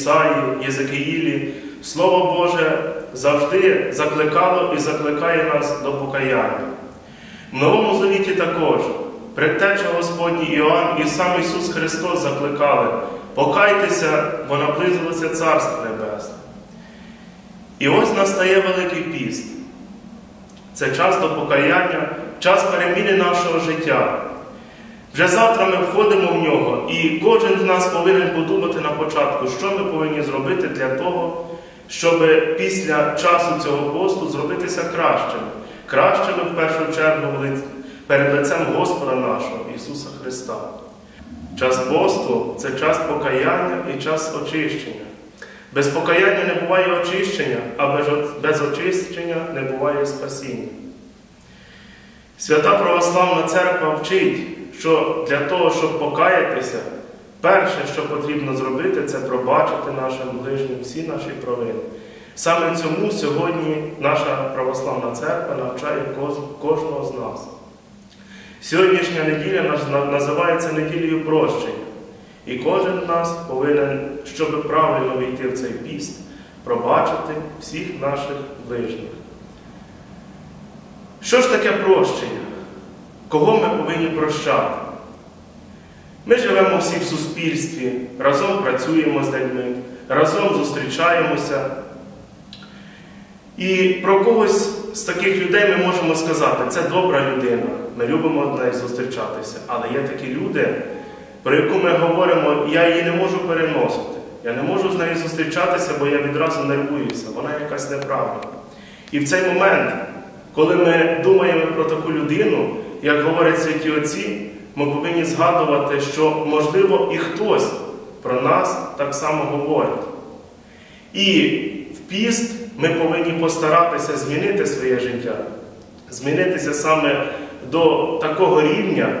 Ісаї, Єзекиїлі, Слово Боже завжди закликало і закликає нас до покаяння. В Новому Завіті також предтеча Господній Іоанн і сам Ісус Христос закликали покайтеся, бо наблизилося Царство Небесне. І ось настає Великий піст. Це час до покаяння, час переміни нашого життя. Вже завтра ми входимо в нього, і кожен з нас повинен подумати на початку, що ми повинні зробити для того, щоб після часу цього посту зробитися кращими. Кращими в першу чергу перед лицем Господа нашого Ісуса Христа. Час посту це час покаяння і час очищення. Без покаяння не буває очищення, а без очищення не буває спасіння. Свята Православна Церква вчить, що для того, щоб покаятися, перше, що потрібно зробити, це пробачити нашим ближнім всі наші провини. Саме цьому сьогодні наша православна церква навчає кожного з нас. Сьогоднішня неділя називається неділею прощення. І кожен з нас повинен, щоб правильно війти в цей піст, пробачити всіх наших ближніх. Що ж таке прощення? Кого ми повинні прощати? Ми живемо всі в суспільстві, разом працюємо з людьми, разом зустрічаємося. І про когось з таких людей ми можемо сказати, це добра людина, ми любимо од неї зустрічатися. Але є такі люди, про яку ми говоримо, я її не можу переносити. Я не можу з нею зустрічатися, бо я відразу нервуюся, вона якась неправда. І в цей момент, коли ми думаємо про таку людину, як говорять святі Отці, ми повинні згадувати, що, можливо, і хтось про нас так само говорить. І в піст ми повинні постаратися змінити своє життя, змінитися саме до такого рівня,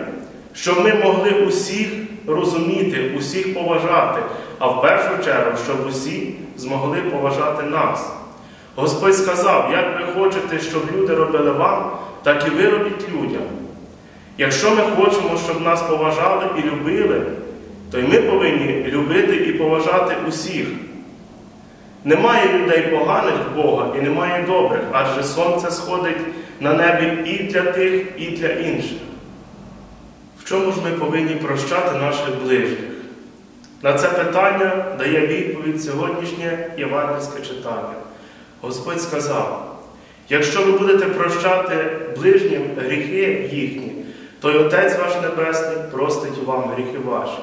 щоб ми могли усіх розуміти, усіх поважати, а в першу чергу, щоб усі змогли поважати нас. Господь сказав, як ви хочете, щоб люди робили вам, так і ви робіть людям. Якщо ми хочемо, щоб нас поважали і любили, то й ми повинні любити і поважати усіх. Немає людей поганих Бога і немає добрих, адже сонце сходить на небі і для тих, і для інших. В чому ж ми повинні прощати наших ближніх? На це питання дає відповідь сьогоднішнє євангельське читання. Господь сказав: якщо ви будете прощати ближнім гріхи їхні, то й Отець ваш Небесний простить вам гріхи ваші.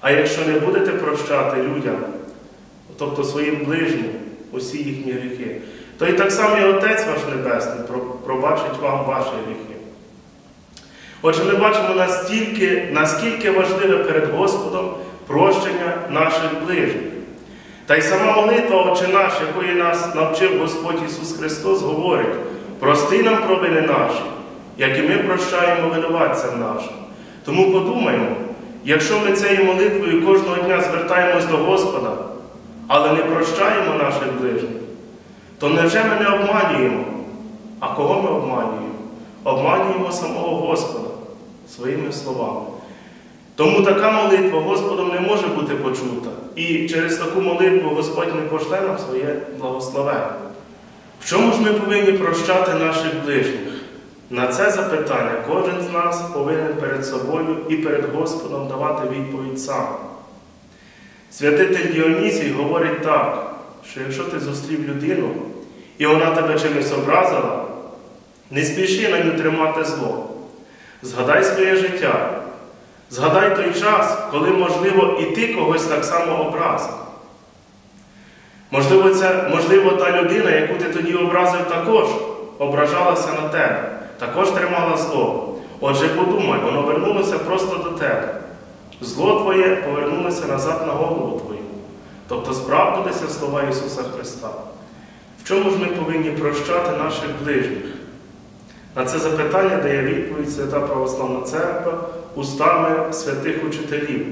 А якщо не будете прощати людям, тобто своїм ближнім, усі їхні гріхи, то і так само і Отець ваш Небесний пробачить вам ваші гріхи. Отже, ми бачимо настільки, наскільки важливе перед Господом прощення наших ближніх. Та й сама молитва Отче наш, якої нас навчив Господь Ісус Христос, говорить: прости нам провини наші, як і ми прощаємо винуватцям нашим. Тому подумаймо, якщо ми цією молитвою кожного дня звертаємось до Господа, але не прощаємо наших ближніх, то невже ми не обманюємо? А кого ми обманюємо? Обманюємо самого Господа своїми словами. Тому така молитва Господом не може бути почута. І через таку молитву Господь не пошле нам своє благословення. В чому ж ми повинні прощати наших ближніх? На це запитання кожен з нас повинен перед собою і перед Господом давати відповідь сам. Святитель Діонісій говорить так, що якщо ти зустрів людину і вона тебе чимось образила, не спіши на ню тримати зло. Згадай своє життя. Згадай той час, коли, можливо, і ти когось так само образив. Можливо, це, можливо, та людина, яку ти тоді образив, також ображалася на тебе, також тримала зло. Отже, подумай, воно вернулося просто до тебе. Зло твоє повернулося назад на голову твою. Тобто справдилися слова Ісуса Христа. В чому ж ми повинні прощати наших ближніх? На це запитання дає відповідь Свята Православна Церква устами святих учителів.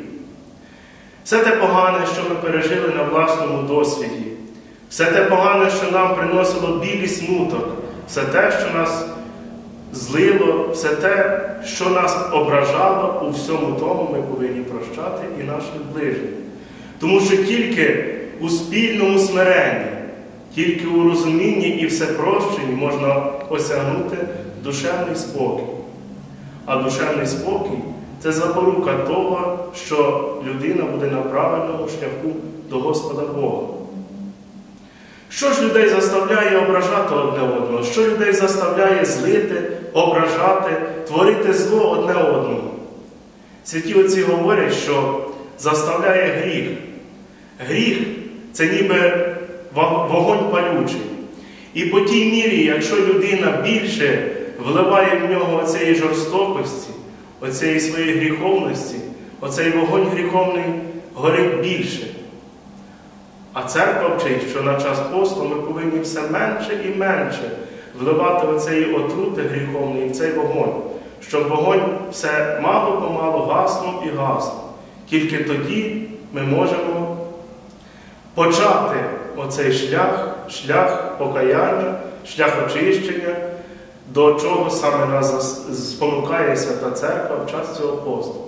Все те погане, що ми пережили на власному досвіді, все те погане, що нам приносило білий смуток, все те, що нас злило, все те, що нас ображало, у всьому тому ми повинні прощати і наших ближніх. Тому що тільки у спільному смиренні, тільки у розумінні і всепрощенні можна осягнути душевний спокій. А душевний спокій це запорука того, що людина буде на правильному шляху до Господа Бога. Що ж людей заставляє ображати одне одного? Що людей заставляє злити, ображати, творити зло одне одному? Святі отці говорять, що заставляє гріх. Гріх це ніби вогонь палючий. І по тій мірі, якщо людина більше вливає в нього оцеї жорстокості, оцеї своєї гріховності, оцей вогонь гріховний горить більше. А церква вчить, що на час посту ми повинні все менше і менше вливати оцеї отрути гріховної в цей вогонь, щоб вогонь все мало-помалу гаснув і гаснув. Тільки тоді ми можемо почати оцей шлях, шлях покаяння, шлях очищення, до чого саме нас спонукає Свята Церква в час цього посту.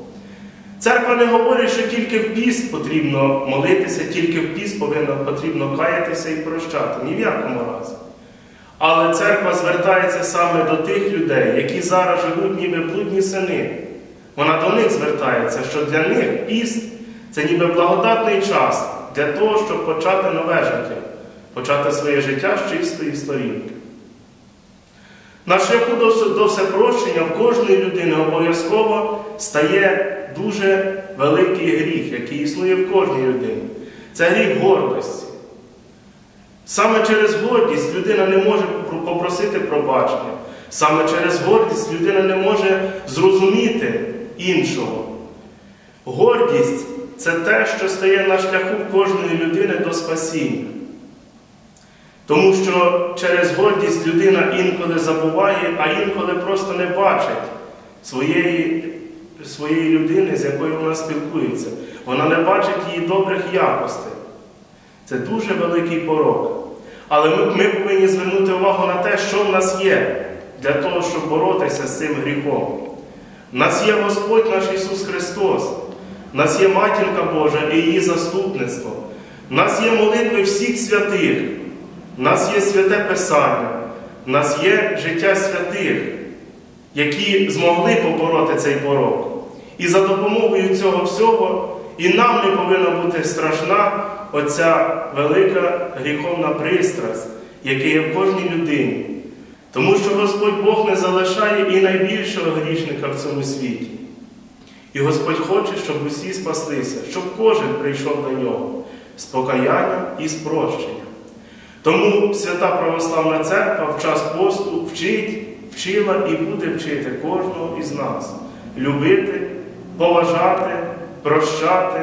Церква не говорить, що тільки в піст потрібно молитися, тільки в піст повинно, потрібно каятися і прощати. Ні в якому разі. Але церква звертається саме до тих людей, які зараз живуть ніби блудні сини. Вона до них звертається, що для них піст це ніби благодатний час для того, щоб почати нове життя, почати своє життя з чистої сторінки. На шляху до всепрощення в кожної людини обов'язково стає дуже великий гріх, який існує в кожній людині. Це гріх гордості. Саме через гордість людина не може попросити пробачення. Саме через гордість людина не може зрозуміти іншого. Гордість це те, що стає на шляху кожної людини до спасіння. Тому що через гордість людина інколи забуває, а інколи просто не бачить своєї своєї людини, з якою вона спілкується. Вона не бачить її добрих якостей. Це дуже великий порок. Але ми, ми повинні звернути увагу на те, що в нас є для того, щоб боротися з цим гріхом. У нас є Господь наш Ісус Христос, у нас є Матінка Божа і її заступництво. У нас є молитви всіх святих, у нас є святе Писання, у нас є життя святих, які змогли побороти цей порок. І за допомогою цього всього і нам не повинна бути страшна оця велика гріховна пристрасть, яка є в кожній людині. Тому що Господь Бог не залишає і найбільшого грішника в цьому світі. І Господь хоче, щоб усі спаслися, щоб кожен прийшов до нього з покаянням і з прощенням. Тому свята Православна Церква в час посту вчить, вчила і буде вчити кожного із нас любити, поважати, прощати,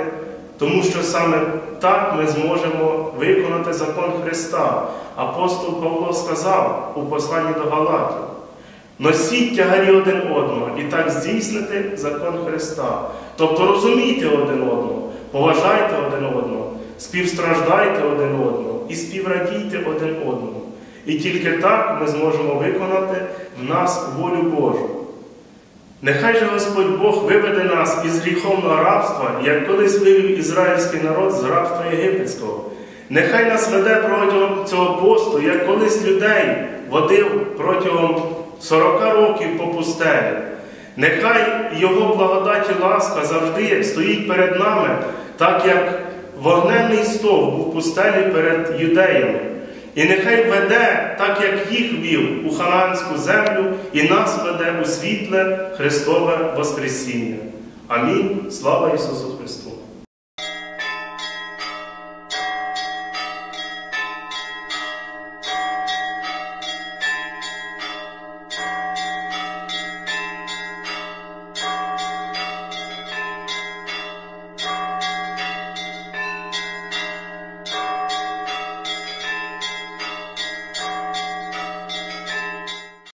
тому що саме так ми зможемо виконати закон Христа. Апостол Павло сказав у посланні до Галатів. Носіть тягарі один одного і так здійснити закон Христа. Тобто розумійте один одного, поважайте один одного, співстраждайте один одного і співрадійте один одному. І тільки так ми зможемо виконати в нас волю Божу. Нехай же Господь Бог виведе нас із гріховного рабства, як колись вивів ізраїльський народ з рабства єгипетського. Нехай нас веде протягом цього посту, як колись людей водив протягом 40 років по пустелі. Нехай Його благодать і ласка завжди стоїть перед нами, так як вогненний стовп був пустелі перед юдеями. І нехай веде, так як їх вів у Хананську землю, і нас веде у світле Христове Воскресіння. Амінь. Слава Ісусу Христу!